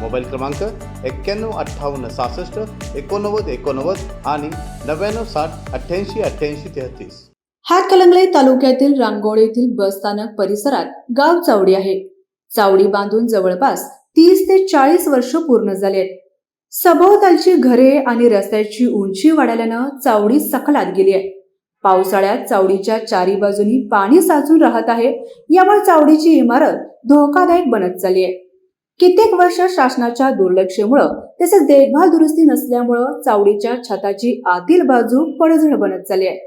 Mobile क्रमांक एक्क्याण्णव अठ्ठावन्न सहासष्ट एकोणनव्वद एकोणनव्वद आणि नव्याण्णव साठ अठ्ठ्याऐंशी अठ्ठ्याऐंशी तेहतीस. हातकलंगले तालुक्यातील रांगोळी येथील बसस्थानक परिसरात गाव चावडी आहे. चावडी बांधून जवळपास तीस ते चाळीस वर्ष पूर्ण झालेत सभोवतालची घरे आणि रस्त्याची उंची वाढल्यानं चावडी सखलात गेली आहे. पावसाळ्यात चावडीच्या चारी बाजूनी पाणी साचून राहत आहे यामुळे चावडीची इमारत धोकादायक बनत चालली आहे. कित्येक वर्ष शासनाच्या दुर्लक्षेमुळं तसेच देखभाल दुरुस्ती नसल्यामुळं चावडीच्या छताची आतील बाजू पडझड बनत चालली आहे.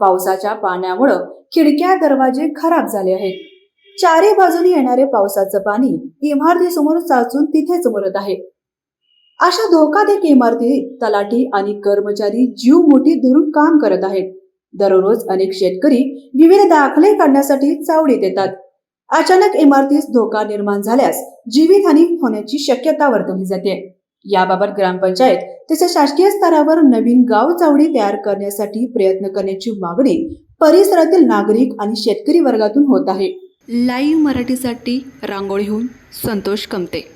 पावसाच्या पाण्यामुळं खिडक्या दरवाजे खराब झाले आहेत. चारी बाजूनी येणारे पावसाचं पाणी इमारतीसमोर साचून तिथेच मरत आहे. अशा धोकादायक इमारतीत तलाठी आणि कर्मचारी जीव मोठी धरून काम करत आहेत. दररोज अनेक शेतकरी विविध दाखले काढण्यासाठी चावडीत येतात. अचानक इमारतीस धोका निर्माण झाल्यास जीवितहानी होण्याची शक्यता वर्तवली जाते. याबाबत ग्रामपंचायत तसेच शासकीय स्तरावर नवीन गाव चावडी तयार करण्यासाठी प्रयत्न करण्याची मागणी परिसरातील नागरिक आणि शेतकरी वर्गातून होत आहे. लाईव्ह मराठीसाठी रांगोळीहून संतोष कमते.